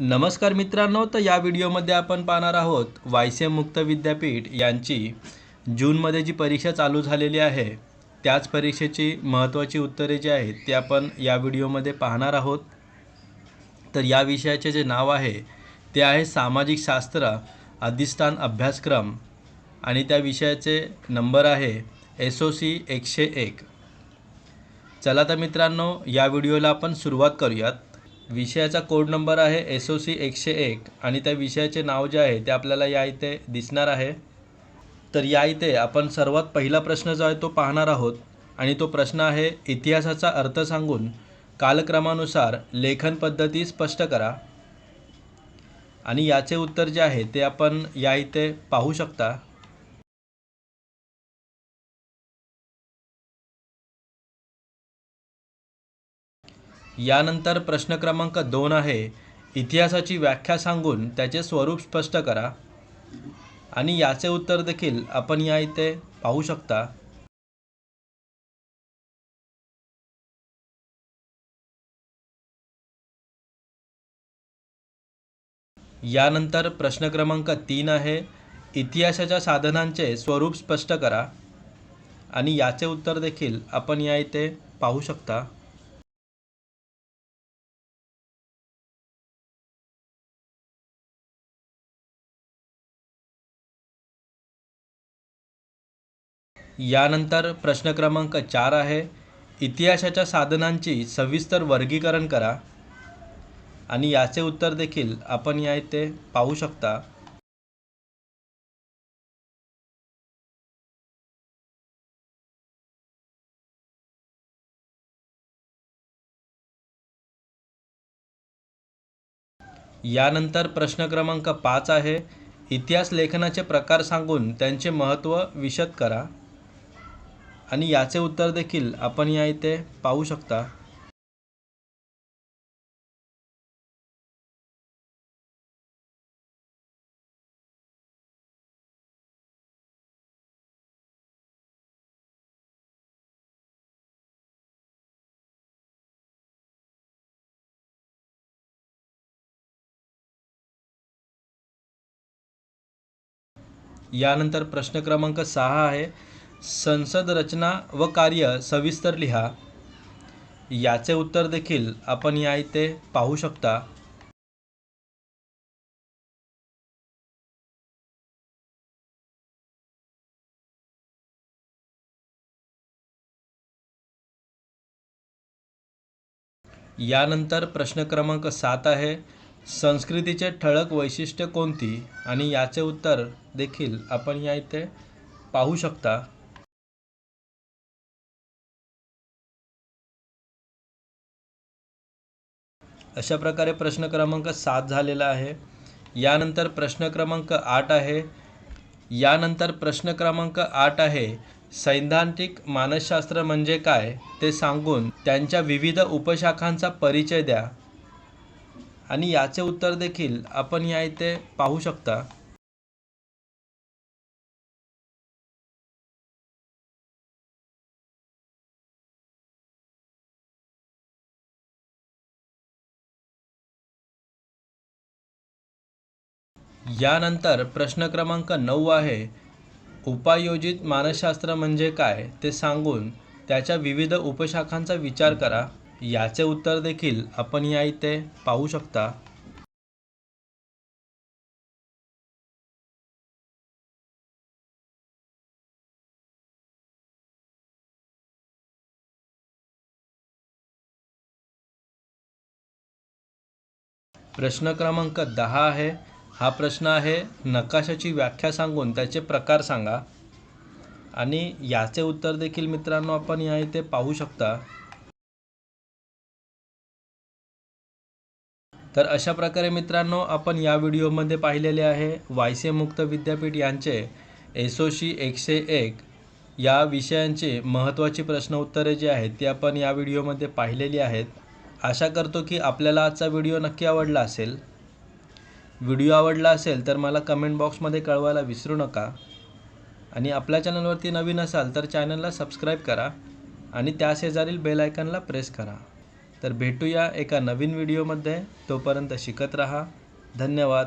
नमस्कार मित्रांनो तर या व्हिडिओमध्ये आपण पाहणार आहोत वायसे मुक्त विद्यापीठ यांची जूनमध्ये जी परीक्षा चालू झालेली आहे त्याच परीक्षेची महत्त्वाची उत्तरे जी आहेत ते आपण या व्हिडिओमध्ये पाहणार आहोत. तर या विषयाचे जे नाव आहे ते आहे सामाजिक शास्त्र अधिष्ठान अभ्यासक्रम आणि त्या विषयाचे नंबर आहे एस ओ सी एकशे एक. चला तर मित्रांनो या व्हिडिओला आपण सुरुवात करूयात. विषयाचा कोड नंबर आहे एस ओ सी एकशे एक आणि त्या विषयाचे नाव जे आहे ते आपल्याला या इथे दिसणार आहे. तर या इथे आपण सर्वात पहिला प्रश्न जो आहे तो पाहणार आहोत आणि तो प्रश्न आहे इतिहासाचा अर्थ सांगून कालक्रमानुसार लेखन पद्धती स्पष्ट करा. आणि याचे उत्तर जे आहे ते आपण या इथे पाहू शकता. यानंतर प्रश्न क्रमांक दोन आहे. इतिहासाची व्याख्या सांगून त्याचे स्वरूप स्पष्ट करा. आणि याचे उत्तर देखील आपण या इथे पाहू शकता. यानंतर प्रश्न क्रमांक तीन आहे. इतिहासाच्या साधनांचे स्वरूप स्पष्ट करा. आणि याचे उत्तर देखील आपण या इथे पाहू शकता. यानंतर प्रश्न क्रमांक चार आहे. इतिहासाच्या साधनांची सविस्तर वर्गीकरण करा. आणि याचे उत्तर देखील आपण या इथे पाहू शकता. यानंतर प्रश्न क्रमांक पाच आहे. इतिहास लेखनाचे प्रकार सांगून त्यांचे महत्त्व विशद करा. आणि याचे उत्तर देखील आपण या इथे पाहू शकता. यानंतर प्रश्न क्रमांक सहा आहे. संसद रचना व कार्य सविस्तर लिहा. याचे उत्तर देखील आपण या इथे पाहू शकता. यानंतर प्रश्न क्रमांक सात आहे. संस्कृतीचे ठळक वैशिष्ट्य कोणती? आणि याचे उत्तर देखील आपण या इथे पाहू शकता. अशा प्रकारे प्रश्न क्रमांक सात झालेला आहे. यानंतर प्रश्न क्रमांक आठ आहे. यानंतर प्रश्न क्रमांक आठ आहे. सैद्धांतिक मानसशास्त्र म्हणजे काय ते सांगून त्यांच्या विविध उपशाखांचा परिचय द्या. आणि याचे उत्तर देखील आपण या इथे पाहू शकता. यानंतर प्रश्न क्रमांक नऊ आहे उपायोजित मानसशास्त्र म्हणजे काय ते सांगून त्याच्या विविध उपशाखांचा विचार करा. याचे उत्तर देखील आपण या इथे पाहू शकता. प्रश्न क्रमांक दहा आहे हा प्रश्न आहे. नकाशाची व्याख्या सांगून त्याचे प्रकार सांगा. आणि याचे उत्तर देखील मित्रांनो आपण या इथे पाहू शकता. तर अशा प्रकारे मित्रांनो आपण या व्हिडिओमध्ये पाहिलेले आहे. वायसे मुक्त विद्यापीठ यांचे एसओशी एकशे एक या विषयांचे महत्त्वाची प्रश्न उत्तरे जी आहेत ती आपण या व्हिडिओमध्ये पाहिलेली आहेत. आशा करतो की आपल्याला आजचा व्हिडिओ नक्की आवडला असेल. व्हिडिओ आवडला असेल तर मला कमेंट बॉक्समध्ये कळवायला विसरू नका. आणि आपल्या चॅनलवरती नवीन असाल तर चॅनलला सबस्क्राईब करा आणि त्या शेजारील बेल आयकनला प्रेस करा. तर भेटूया एका नवीन व्हिडिओमध्ये तोपर्यंत शिकत रहा. धन्यवाद.